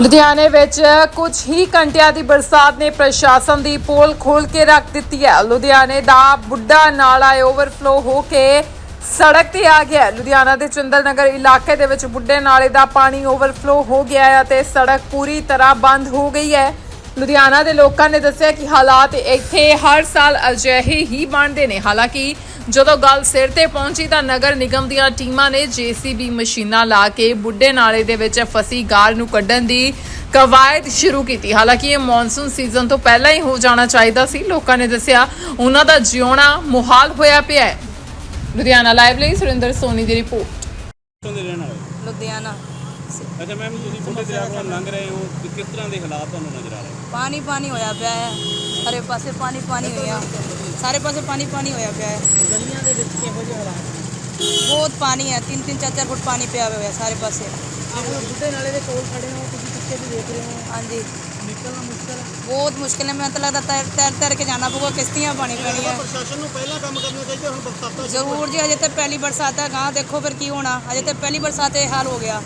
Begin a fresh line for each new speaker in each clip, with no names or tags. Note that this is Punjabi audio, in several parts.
ਲੁਧਿਆਣੇ ਵਿੱਚ ਕੁਝ ਹੀ ਘੰਟਿਆਂ ਦੀ ਬਰਸਾਤ ਨੇ ਪ੍ਰਸ਼ਾਸਨ ਦੀ ਪੋਲ ਖੋਲ ਕੇ ਰੱਖ ਦਿੱਤੀ ਹੈ। ਲੁਧਿਆਣੇ ਦਾ ਬੁੱਢਾ ਨਾਲਾ ਓਵਰਫਲੋ ਹੋ ਕੇ ਸੜਕ ਤੇ ਆ ਗਿਆ ਲੁਧਿਆਣਾ ਦੇ ਚੰਦਲ ਨਗਰ ਇਲਾਕੇ ਦੇ ਵਿੱਚ ਬੁੱਢੇ ਨਾਲੇ ਦਾ ਪਾਣੀ ਓਵਰਫਲੋ ਹੋ ਗਿਆ ਹੈ ਅਤੇ ਸੜਕ ਪੂਰੀ ਤਰ੍ਹਾਂ ਬੰਦ ਹੋ ਗਈ ਹੈ। ਲੁਧਿਆਣਾ ਦੇ ਲੋਕਾਂ ਨੇ ਦੱਸਿਆ ਕਿ ਹਾਲਾਤ ਇੱਥੇ ਹਰ ਸਾਲ ਅਜਿਹੇ ਹੀ ਬਣਦੇ ਨੇ। ਹਾਲਾਂਕਿ ਜਦੋਂ ਗੱਲ ਸਿਰ ਤੇ ਪਹੁੰਚੀ ਤਾਂ ਨਗਰ ਨਿਗਮ ਦੀਆਂ ਟੀਮਾਂ ਨੇ ਜੀਸੀਬੀ ਮਸ਼ੀਨਾਂ ਲਾ ਕੇ ਬੁੱਢੇ ਨਾਲੇ ਦੇ ਵਿੱਚ ਫਸੀ ਗਾਰ ਨੂੰ ਕੱਢਣ ਦੀ ਕਵਾਇਦ ਸ਼ੁਰੂ ਕੀਤੀ। ਹਾਲਾਂਕਿ ਇਹ ਮੌਨਸੂਨ ਸੀਜ਼ਨ ਤੋਂ ਪਹਿਲਾਂ ਹੀ ਹੋ ਜਾਣਾ ਚਾਹੀਦਾ ਸੀ। ਲੋਕਾਂ ਨੇ ਦੱਸਿਆ ਉਹਨਾਂ ਦਾ ਜਿਉਣਾ ਮੁਹਾਲ ਹੋਇਆ ਪਿਆ ਹੈ। ਲੁਧਿਆਣਾ ਲਾਈਵ ਲਈ ਸੁਰਿੰਦਰ ਸੋਨੀ ਦੀ ਰਿਪੋਰਟ।
ਕਿੱਥੋਂ ਅੱਛਾ ਮੈਮ ਤੁਸੀਂ ਬੁੱਢੇ ਦਰਿਆ ਕੋਲ ਲੰਘ ਰਹੇ ਹੋ ਤੇ ਕਿਸ ਤਰ੍ਹਾਂ ਦੇ ਹਾਲਾਤ ਤੁਹਾਨੂੰ ਨਜ਼ਰ ਆ ਰਹੇ?
ਪਾਣੀ ਪਾਣੀ ਹੋਇਆ ਪਿਆ ਹੈ ਸਾਰੇ ਪਾਸੇ ਪਾਣੀ ਪਾਣੀ ਹੋਇਆ। ਸਾਰੇ ਪਾਸੇ ਪਾਣੀ ਪਾਣੀ ਹੋਇਆ ਪਿਆ ਹੈ।
ਗਲੀਆਂ ਦੇ ਵਿੱਚ ਕਿਹੋ ਜਿਹੇ ਹਾਲਾਤ?
ਬਹੁਤ ਪਾਣੀ ਹੈ 3 3 4 4 ਫੁੱਟ ਪਾਣੀ ਪਿਆ ਹੋਇਆ ਸਾਰੇ ਪਾਸੇ।
ਆਪ ਬੁੱਢੇ ਨਾਲੇ ਦੇ ਕੋਲ ਖੜੇ ਹੋ ਤੁਸੀਂ ਪਿੱਛੇ ਵੀ ਦੇਖ ਰਹੇ ਹੋ।
ਹਾਂਜੀ।
ਨਿਕਲਣਾ ਮੁਸ਼ਕਲ ਹੈ।
ਬਹੁਤ ਮੁਸ਼ਕਿਲ ਹੈ ਮੈਨੂੰ ਤਾਂ ਲੱਗਦਾ ਤੈਰ ਤੈਰ ਤੈਰ ਕੇ ਜਾਣਾ ਪਊਗਾ ਕਿਸ਼ਤੀਆਂ ਪਾਣੀ ਪੈਣੀਆਂ।
ਪ੍ਰਸ਼ਾਸਨ ਨੂੰ ਪਹਿਲਾਂ ਕੰਮ ਕਰਨਾ ਚਾਹੀਦਾ ਹੁਣ ਬਰਸਾਤਾਂ
ਜ਼ਰੂਰ ਜੀ ਅਜੇ ਤਾਂ ਪਹਿਲੀ ਬਰਸਾਤ ਹੈ ਗਾਂ ਦੇਖੋ ਫਿਰ ਕੀ ਹੋਣਾ। ਅਜੇ ਤਾਂ ਪਹਿਲੀ ਬਰਸਾਤ ਇਹ ਹਾਲ ਹੋ ਗਿਆ।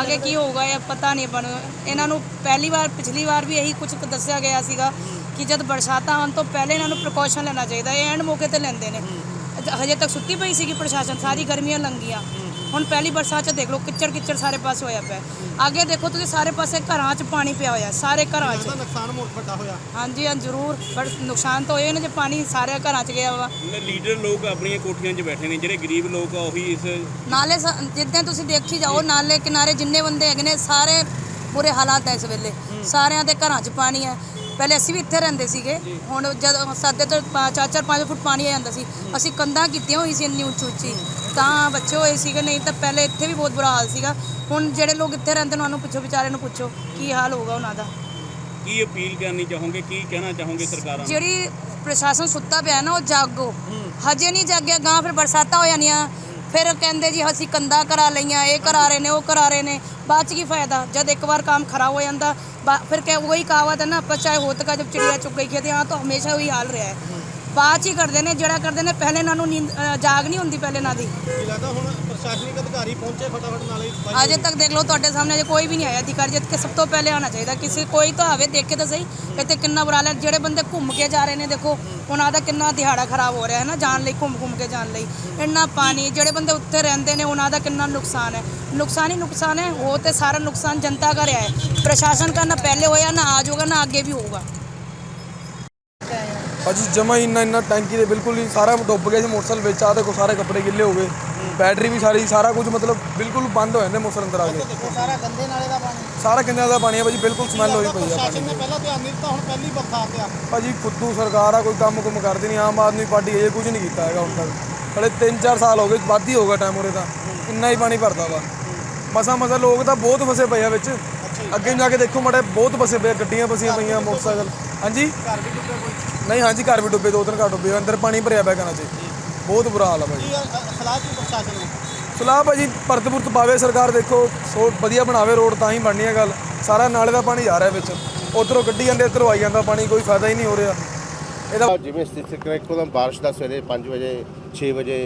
ਅੱਗੇ ਕੀ ਹੋਊਗਾ ਇਹ ਪਤਾ ਨਹੀਂ ਬਣ ਇਹਨਾਂ ਨੂੰ ਪਹਿਲੀ ਵਾਰ, ਪਿਛਲੀ ਵਾਰ ਵੀ ਇਹੀ ਕੁਝ ਦੱਸਿਆ ਗਿਆ ਸੀਗਾ ਕਿ ਜਦ ਬਰਸਾਤਾਂ ਆਉਣ ਤੋਂ ਪਹਿਲੇ ਇਹਨਾਂ ਨੂੰ ਪ੍ਰੀਕਾਸ਼ਨ ਲੈਣਾ ਚਾਹੀਦਾ, ਇਹ ਐਂਡ ਮੌਕੇ ਤੇ ਲੈਂਦੇ ਨੇ। ਹਜੇ ਤੱਕ ਸੁੱਤੀ ਪਈ ਸੀਗੀ ਪ੍ਰਸ਼ਾਸਨ, ਸਾਰੀ ਗਰਮੀਆਂ ਲੰਘੀਆਂ। ਹੁਣ ਪਹਿਲੀ ਬਰਸਾਤ ਚ ਦੇਖ ਲਓ ਕਿੱਚੜ ਕਿੱਚੜ ਸਾਰੇ ਪਾਸੇ ਹੋਇਆ ਪਿਆ। ਅੱਗੇ ਦੇਖੋ ਤੁਸੀਂ ਸਾਰੇ ਪਾਸੇ ਘਰਾਂ 'ਚ ਪਾਣੀ ਪਿਆ ਹੋਇਆ ਸਾਰੇ ਘਰਾਂ 'ਚ।
ਨੁਕਸਾਨ ਮੋਟ ਵੱਡਾ ਹੋਇਆ।
ਹਾਂਜੀ ਹਾਂ ਜ਼ਰੂਰ ਪਰ ਨੁਕਸਾਨ ਤਾਂ ਹੋਏ ਨੇ ਜੇ ਪਾਣੀ ਸਾਰੇ ਘਰਾਂ 'ਚ ਗਿਆ ਵਾ।
ਨੇ ਲੀਡਰ ਲੋਕ ਆਪਣੀਆਂ ਕੋਠੀਆਂ 'ਚ ਬੈਠੇ ਨੇ ਜਿਹੜੇ ਗਰੀਬ ਲੋਕ ਆ ਉਹੀ ਇਸ
ਨਾਲੇ ਸ- ਜਿੱਦਾਂ ਤੁਸੀਂ ਦੇਖੀ ਜਾਓ ਨਾਲੇ ਕਿਨਾਰੇ ਜਿੰਨੇ ਬੰਦੇ ਹੈਗੇ ਨੇ ਸਾਰੇ ਬੁਰੇ ਹਾਲਾਤ ਹੈ ਇਸ ਵੇਲੇ। ਸਾਰਿਆਂ ਦੇ ਘਰਾਂ 'ਚ ਪਾਣੀ ਹੈ ਪਹਿਲੇ ਅਸੀਂ ਵੀ ਇੱਥੇ ਰਹਿੰਦੇ ਸੀਗੇ। ਹੁਣ ਜਦ ਸਾਡੇ ਤੋਂ 4-4 5 ਫੁੱਟ ਪਾਣੀ ਆ ਜਾਂਦਾ ਸੀ। ਅਸੀਂ ਕੰਧਾਂ ਕੀਤੀਆਂ ਹੋਈ ਸੀ ਇੰਨੀ ਉੱਚੀ ਉੱਚੀ। ਤਾਂ ਬੱਚੇ ਹੋਏ ਸੀਗੇ ਨਹੀਂ ਤਾਂ ਪਹਿਲੇ ਇੱਥੇ ਵੀ ਬਹੁਤ ਬੁਰਾ ਹਾਲ ਸੀਗਾ। ਹੁਣ ਜਿਹੜੇ ਲੋਕ ਇੱਥੇ ਰਹਿੰਦੇ ਨੇ ਉਹਨਾਂ ਨੂੰ ਪੁੱਛੋ ਵਿਚਾਰੇ ਨੂੰ ਪੁੱਛੋ ਕੀ ਹਾਲ ਹੋਊਗਾ ਉਹਨਾਂ ਦਾ।
ਕੀ ਅਪੀਲ ਕਰਨੀ ਚਾਹੋਗੇ ਕੀ ਕਹਿਣਾ ਚਾਹੋਗੇ ਸਰਕਾਰਾਂ ਨੂੰ?
ਜਿਹੜੀ ਪ੍ਰਸ਼ਾਸਨ ਸੁੱਤਾ ਪਿਆ ਨਾ ਉਹ ਜਾਗੋ। ਹਜੇ ਨਹੀਂ ਜਾਗਿਆ ਗਾਂ ਫਿਰ ਬਰਸਾਤਾਂ ਹੋ ਜਾਣੀਆਂ। ਫਿਰ ਕਹਿੰਦੇ ਜੀ ਅਸੀਂ ਕੰਦਾ ਕਰਾ ਲਈਆਂ, ਇਹ ਕਰਾ ਰਹੇ ਨੇ, ਉਹ ਕਰਾ ਰਹੇ ਨੇ। ਬਾਅਦ ਚ ਕੀ ਫਾਇਦਾ? ਜਦ ਇੱਕ ਵਾਰ ਕੰਮ ਖਰਾ ਹੋ ਜਾਂਦਾ ਫਿਰ ਕਹ ਉਹੀ ਕਹਾਵਤ ਹੈ ਨਾ, ਆਪਾਂ ਚਾਹੇ ਹੋਤ ਕਾ ਜਬ ਚਿੜੀਆ ਚੁੱਕ ਗਈ ਹੈ ਤੇ ਹਾਂ, ਤਾਂ ਹਮੇਸ਼ਾ ਉਹੀ ਹਾਲ ਰਿਹਾ ਹੈ। ਬਾਅਦ ਚ ਹੀ ਕਰਦੇ ਨੇ ਜਿਹੜਾ ਕਰਦੇ ਨੇ ਪਹਿਲੇ ਇਹਨਾਂ ਨੂੰ ਨੀਂਦ ਅ, ਜਾਗ ਨਹੀਂ ਹੁੰਦੀ ਪਹਿਲੇ ਇਹਨਾਂ ਦੀ।
ਕੀ ਲੱਗਦਾ ਹੁਣ ਪ੍ਰਸ਼ਾਸਨਿਕ ਅਧਿਕਾਰੀ ਪਹੁੰਚੇ ਫਟਾਫਟ ਨਾਲੇ ਦੀ ਸਫ਼ਾਈ
ਅਜੇ ਤੱਕ ਦੇਖ ਲਓ ਤੁਹਾਡੇ ਸਾਹਮਣੇ ਅਜੇ ਕੋਈ ਵੀ ਨਹੀਂ ਆਇਆ ਅਧਿਕਾਰੀ ਜਦ ਕਿ ਸਭ ਤੋਂ ਪਹਿਲੇ ਆਉਣਾ ਚਾਹੀਦਾ। ਕਿਸੇ ਕੋਈ ਤਾਂ ਆਵੇ ਦੇਖ ਕੇ ਤਾਂ ਸਹੀ ਇੱਥੇ ਕਿੰਨਾ ਬੁਰਾ ਹਾਲ ਹੈ। ਜਿਹੜੇ ਬੰਦੇ ਘੁੰਮ ਕੇ ਜਾ ਰਹੇ ਨੇ ਦੇਖੋ ਉਹਨਾਂ ਦਾ ਕਿੰਨਾ ਦਿਹਾੜਾ ਖਰਾਬ ਹੋ ਰਿਹਾ ਹੈ ਨਾ ਜਾਣ ਲਈ ਘੁੰਮ ਘੁੰਮ ਕੇ ਜਾਣ ਲਈ। ਇੰਨਾ ਪਾਣੀ ਜਿਹੜੇ ਬੰਦੇ ਉੱਥੇ ਰਹਿੰਦੇ ਨੇ ਉਹਨਾਂ ਦਾ ਕਿੰਨਾ ਨੁਕਸਾਨ ਹੈ। ਨੁਕਸਾਨ ਹੀ ਨੁਕਸਾਨ ਹੈ ਉਹ ਤੇ ਸਾਰਾ ਨੁਕਸਾਨ ਜਨਤਾ ਦਾ ਰਿਹਾ ਹੈ। ਪ੍ਰਸ਼ਾਸਨ ਦਾ ਨਾ ਪਹਿਲੇ ਹੋਇਆ ਨਾ ਅੱਜ ਹੋਗਾ ਨਾ ਅੱਗੇ ਵੀ ਹੋਊਗਾ।
ਭਾਜੀ ਜਮਾ ਇੰਨਾ ਇੰਨਾ ਟੈਂਕੀ ਦੇ ਬਿਲਕੁਲ ਹੀ ਸਾਰਾ ਡੁੱਬ ਗਿਆ ਸੀ ਮੋਟਰਸਾਈਕਲ ਵਿੱਚ ਆ ਦੇਖੋ ਸਾਰੇ ਕੱਪੜੇ ਗਿੱਲੇ ਹੋ ਗਏ। ਬੈਟਰੀ ਵੀ ਸਾਰੀ ਸਾਰਾ ਕੁਝ ਮਤਲਬ ਬਿਲਕੁਲ ਬੰਦ ਹੋ ਜਾਂਦੇ ਮੋਟਰਸਾਈਕਲ ਅੰਦਰ ਆ ਕੇ।
ਸਾਰਾ ਗੰਦੇ ਨਾਲੇ ਦਾ ਪਾਣੀ।
ਸਾਰਾ ਕਿੰਨਾ ਦਾ ਪਾਣੀ ਹੈ ਭਾਜੀ ਬਿਲਕੁਲ ਸਮੈਲ ਹੋਈ ਪਈ ਆ ਪਾਣੀ
ਪ੍ਰਸ਼ਾਸਨ ਨੇ ਪਹਿਲਾਂ ਧਿਆਨ ਨਹੀਂ ਦਿੱਤਾ ਹੁਣ ਪਹਿਲੀ ਬਰਸਾਤ ਆ।
ਭਾਜੀ ਫੁੱਦੂ ਸਰਕਾਰ ਆ ਕੋਈ ਕੰਮ ਕੁਮ ਕਰਦੀ ਨਹੀਂ ਆਮ ਆਦਮੀ ਪਾਰਟੀ ਇਹ ਕੁਝ ਨਹੀਂ ਕੀਤਾ ਹੈਗਾ ਹੁਣ ਤੱਕ। ਹਲੇ 3-4 ਸਾਲ ਹੋ ਗਏ ਵੱਧ ਹੀ ਹੋਗਾ ਟਾਈਮ ਉਰੇ ਦਾ ਇੰਨਾ ਹੀ ਪਾਣੀ ਭਰਦਾ ਵਾ। ਮਸਾ ਮਸਾ ਲੋਕ ਤਾਂ ਬਹੁਤ ਫਸੇ ਪਏ ਆ ਵਿੱਚ। ਅੱਗੇ ਜਾ ਕੇ ਦੇਖੋ ਮੜੇ ਬਹੁਤ ਫਸੇ ਪਏ ਆ, ਗੱਡੀਆਂ ਫਸੀਆਂ ਪਈਆਂ ਮੋਟਰਸਾਈਕਲ। ਹਾਂਜੀ?
ਘਰ ਵੀ
ਨਹੀਂ ਹਾਂਜੀ ਘਰ ਵੀ ਡੁੱਬੇ ਦੋ ਤਿੰਨ ਘਰ ਡੁੱਬੇ ਅੰਦਰ ਪਾਣੀ ਭਰਿਆ ਪਿਆ ਘਰਾਂ 'ਚ। ਬਹੁਤ ਬੁਰਾ ਹਾਲ ਆ ਭਾਜੀ
ਕੀ ਸਲਾਹ ਕੀ ਪ੍ਰਸ਼ਾਸਨ ਨੂੰ
ਸਲਾਹ ਭਾਜੀ ਪਰਤ ਪੁਰਤ ਪਾਵੇ ਸਰਕਾਰ ਦੇਖੋ ਸੋ ਵਧੀਆ ਬਣਾਵੇ ਰੋਡ ਤਾਂ ਹੀ ਬਣਨੀ ਹੈ ਗੱਲ। ਸਾਰਾ ਨਾਲੇ ਦਾ ਪਾਣੀ ਜਾ ਰਿਹਾ ਵਿੱਚ। ਉਧਰੋਂ ਗੱਡੀ ਜਾਂਦੇ ਇੱਧਰੋਂ ਆਈ ਜਾਂਦਾ ਪਾਣੀ ਕੋਈ ਫਾਇਦਾ ਹੀ ਨਹੀਂ ਹੋ ਰਿਹਾ। ਇਹਦਾ
ਜਿਵੇਂ ਸਥਿਤੀ ਕਰ ਇੱਕਦਮ ਬਾਰਿਸ਼ ਦਾ ਸਵੇਰੇ 5 ਵਜੇ 6 ਵਜੇ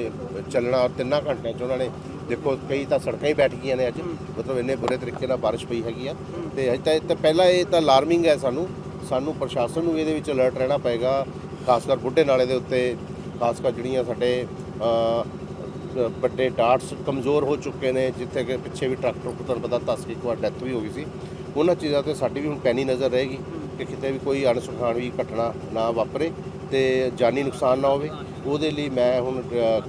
ਚੱਲਣਾ ਔਰ ਤਿੰਨਾਂ ਘੰਟਿਆਂ 'ਚ ਉਹਨਾਂ ਨੇ ਦੇਖੋ ਕਈ ਤਾਂ ਸੜਕਾਂ ਹੀ ਬੈਠ ਗਈਆਂ ਨੇ ਅੱਜ। ਮਤਲਬ ਇੰਨੇ ਬੁਰੇ ਤਰੀਕੇ ਨਾਲ ਬਾਰਿਸ਼ ਪਈ ਹੈਗੀ ਆ। ਤੇ ਅਜੇ ਤਾਂ ਇਹ ਤਾਂ ਪਹਿਲਾਂ ਇਹ ਤਾਂ ਅਲਾਰਮਿੰਗ ਹੈ ਸਾਨੂੰ ਸਾਨੂੰ ਪ੍ਰਸ਼ਾਸਨ ਨੂੰ ਇਹਦੇ ਵਿੱਚ ਅਲਰਟ ਰਹਿਣਾ ਪਏਗਾ, ਖਾਸ ਕਰ ਬੁੱਢੇ ਨਾਲੇ ਦੇ ਉੱਤੇ, ਖਾਸ ਕਰ ਜਿਹੜੀਆਂ ਸਾਡੇ ਵੱਡੇ ਡਾਟਸ ਕਮਜ਼ੋਰ ਹੋ ਚੁੱਕੇ ਨੇ, ਜਿੱਥੇ ਕਿ ਪਿੱਛੇ ਵੀ ਟਰੈਕਟਰ ਟਰੁੱਕ ਤੁਹਾਨੂੰ ਪਤਾ ਧੱਸ ਕੇ ਇੱਕ ਵਾਰ ਡੈਥ ਵੀ ਹੋ ਗਈ ਸੀ। ਉਹਨਾਂ ਚੀਜ਼ਾਂ ਤੇ ਸਾਡੀ ਵੀ ਹੁਣ ਪੈਣੀ ਨਜ਼ਰ ਰਹੇਗੀ ਕਿ ਕਿਤੇ ਵੀ ਕੋਈ ਅਣਸੁਖਾਵੀ ਘਟਨਾ ਨਾ ਵਾਪਰੇ ਤੇ ਜਾਨੀ ਨੁਕਸਾਨ ਨਾ ਹੋਵੇ। ਉਹਦੇ ਲਈ ਮੈਂ ਹੁਣ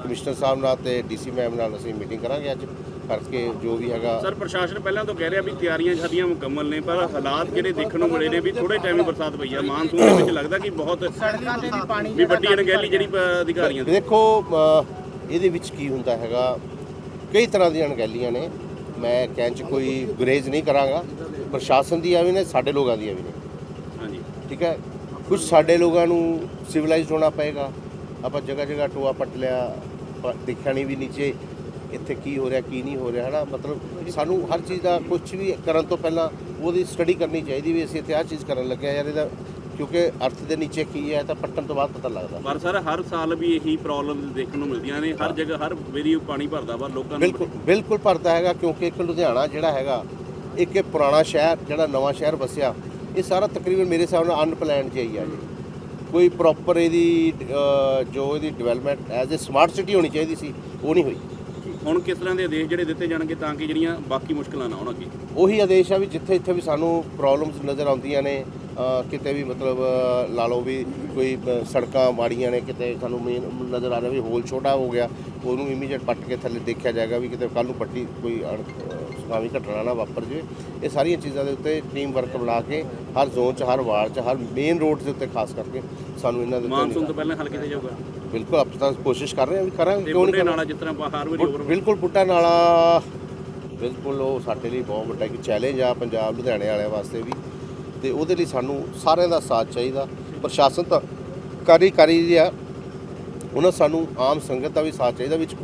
ਕਮਿਸ਼ਨਰ ਸਾਹਿਬ ਨਾਲ ਤੇ ਡੀਸੀ ਮੈਮ ਨਾਲ ਅਸੀਂ ਮੀਟਿੰਗ ਕਰਾਂਗੇ ਅੱਜ। ਕਰਕੇ ਜੋ ਵੀ ਹੈਗਾ
ਸਰ ਪ੍ਰਸ਼ਾਸਨ ਪਹਿਲਾਂ ਤੋਂ ਕਹਿ ਰਿਹਾ ਵੀ ਤਿਆਰੀਆਂ ਸਾਡੀਆਂ ਮੁਕੰਮਲ ਨੇ ਪਰ ਹਾਲਾਤ ਜਿਹੜੇ ਦੇਖਣ ਨੂੰ ਮਿਲੇ ਨੇ ਵੀ ਥੋੜੇ ਟਾਈਮ ਹੀ ਬਰਸਾਤ ਪਈ ਆ। ਮਾਨਸੂਨ ਦੇ ਵਿੱਚ ਲੱਗਦਾ ਕਿ ਬਹੁਤ
ਸੜਕਾਂ ਤੇ ਵੀ ਪਾਣੀ
ਵੀ ਵੱਡੀ ਅਣਗਹਿਲੀ ਜਿਹੜੀ ਅਧਿਕਾਰੀਆਂ ਦੀ।
ਦੇਖੋ ਇਹਦੇ ਵਿੱਚ ਕੀ ਹੁੰਦਾ ਹੈਗਾ ਕਈ ਤਰ੍ਹਾਂ ਦੀਆਂ ਅਣਗਹਿਲੀਆਂ ਨੇ। ਮੈਂ ਕਹਿਣ ਚ ਕੋਈ ਗੁਰੇਜ਼ ਨਹੀਂ ਕਰਾਂਗਾ। ਪ੍ਰਸ਼ਾਸਨ ਦੀਆਂ ਵੀ ਨੇ ਸਾਡੇ ਲੋਕਾਂ ਦੀਆਂ ਵੀ ਨੇ।
ਹਾਂਜੀ।
ਠੀਕ ਹੈ? ਕੁਝ ਸਾਡੇ ਲੋਕਾਂ ਨੂੰ ਸਿਵਲਾਈਜ਼ਡ ਹੋਣਾ ਪਏਗਾ। ਆਪਾਂ ਜਗ੍ਹਾ ਜਗ੍ਹਾ ਟੋਆ ਪੱਟ ਲਿਆ ਦੇਖਿਆ ਨਹੀਂ ਵੀ ਨੀਚੇ ਇੱਥੇ ਕੀ ਹੋ ਰਿਹਾ ਕੀ ਨਹੀਂ ਹੋ ਰਿਹਾ ਹੈ ਨਾ ਮਤਲਬ ਸਾਨੂੰ ਹਰ ਚੀਜ਼ ਦਾ ਕੁਝ ਵੀ ਕਰਨ ਤੋਂ ਪਹਿਲਾਂ ਉਹਦੀ ਸਟੱਡੀ ਕਰਨੀ ਚਾਹੀਦੀ ਵੀ ਅਸੀਂ ਇੱਥੇ ਆਹ ਚੀਜ਼ ਕਰਨ ਲੱਗੇ ਹਾਂ ਯਾਰ ਇਹਦਾ ਕਿਉਂਕਿ ਅਰਥ ਦੇ ਨੀਚੇ ਕੀ ਹੈ ਤਾਂ ਪੱਟਣ ਤੋਂ ਬਾਅਦ ਪਤਾ ਲੱਗਦਾ।
ਪਰ ਸਰ ਹਰ ਸਾਲ ਵੀ ਇਹੀ ਪ੍ਰੋਬਲਮ ਦੇਖਣ ਨੂੰ ਮਿਲਦੀਆਂ ਨੇ ਹਰ ਜਗ੍ਹਾ ਹਰ ਵੇਰੀ ਪਾਣੀ ਭਰਦਾ ਵਾ ਲੋਕਾਂ ਨੂੰ।
ਬਿਲਕੁਲ ਬਿਲਕੁਲ ਭਰਦਾ ਹੈਗਾ ਕਿਉਂਕਿ ਇੱਕ ਲੁਧਿਆਣਾ ਜਿਹੜਾ ਹੈਗਾ ਇੱਕ ਇਹ ਪੁਰਾਣਾ ਸ਼ਹਿਰ ਜਿਹੜਾ ਨਵਾਂ ਸ਼ਹਿਰ ਵਸਿਆ ਇਹ ਸਾਰਾ ਤਕਰੀਬਨ ਮੇਰੇ ਹਿਸਾਬ ਨਾਲ ਅਨਪਲਾਨਡ ਜਿਹਾ ਹੀ ਆ ਜੀ। ਕੋਈ ਪ੍ਰੋਪਰ ਇਹਦੀ ਜੋ ਇਹਦੀ development as a smart city ਹੋਣੀ ਚਾਹੀਦੀ ਸੀ ਉਹ ਨਹੀਂ ਹੋਈ।
ਹੁਣ ਕਿਸ ਤਰ੍ਹਾਂ ਦੇ ਆਦੇਸ਼ ਜਿਹੜੇ ਦਿੱਤੇ ਜਾਣਗੇ ਤਾਂ ਕਿ ਜਿਹੜੀਆਂ ਬਾਕੀ ਮੁਸ਼ਕਲਾਂ ਨਾ ਆਉਣ ਅੱਗੇ?
ਉਹੀ ਆਦੇਸ਼ ਆ ਵੀ ਜਿੱਥੇ ਇੱਥੇ ਵੀ ਸਾਨੂੰ ਪ੍ਰੋਬਲਮਸ ਨਜ਼ਰ ਆਉਂਦੀਆਂ ਨੇ ਕਿਤੇ ਵੀ ਮਤਲਬ ਲਾ ਲਓ ਵੀ ਕੋਈ ਸੜਕਾਂ ਮਾੜੀਆਂ ਨੇ, ਕਿਤੇ ਸਾਨੂੰ ਮੇਨ ਨਜ਼ਰ ਆ ਰਿਹਾ ਵੀ ਹੋਲ ਛੋਟਾ ਹੋ ਗਿਆ, ਉਹਨੂੰ ਇਮੀਡੀਏਟ ਪੱਟ ਕੇ ਥੱਲੇ ਦੇਖਿਆ ਜਾਏਗਾ ਵੀ ਕਿਤੇ ਕੱਲ ਨੂੰ ਪੱਟੀ ਕੋਈ ਸੁਨਾਮੀ ਘਟਨਾ ਨਾ ਵਾਪਰ ਜਾਵੇ ਇਹ ਸਾਰੀਆਂ ਚੀਜ਼ਾਂ ਦੇ ਉੱਤੇ ਟੀਮ ਵਰਕ ਬਣਾ ਕੇ ਹਰ ਜ਼ੋਨ 'ਚ ਹਰ ਵਾਰਡ 'ਚ ਹਰ ਮੇਨ ਰੋਡ ਦੇ ਉੱਤੇ ਖਾਸ ਕਰਕੇ ਸਾਨੂੰ ਇਹਨਾਂ ਦੇ
ਮਾਨਸੂਨ ਤੋਂ ਪਹਿਲਾਂ ਹੱਲ ਕੀਤਾ ਜਾਊਗਾ।
ਬਿਲਕੁਲ ਆਪਾਂ ਤਾਂ ਕੋਸ਼ਿਸ਼ ਕਰ ਰਹੇ ਹਾਂ ਵੀ ਕਰਾਂਗੇ ਕਿਉਂ ਨਹੀਂ
ਨਾਲਾ ਜਿਸ ਤਰ੍ਹਾਂ ਹਰ ਵਾਰੀ ਓਵਰ
ਬਿਲਕੁਲ ਪੁੱਟਾ ਨਾਲਾ ਬਿਲਕੁਲ ਉਹ ਸਾਡੇ ਲਈ ਬਹੁਤ ਵੱਡਾ ਇੱਕ ਚੈਲੰਜ ਆ ਪੰਜਾਬ ਲੁਧਿਆਣੇ ਵਾਲਿਆਂ ਵਾਸਤੇ ਵੀ। ਤੇ ਉਹਦੇ ਲਈ ਸਾਨੂੰ ਸਾਰਿਆਂ ਦਾ ਸਾਥ ਚਾਹੀਦਾ। ਪ੍ਰਸ਼ਾਸਨ ਤਾਂ ਕਾਰੀ ਕਾਰੀ ਆ। ਉਹਨਾਂ ਸਾਨੂੰ ਆਮ ਸੰਗਤ ਦਾ ਵੀ ਸਾਥ ਚਾਹੀਦਾ ਵਿੱਚ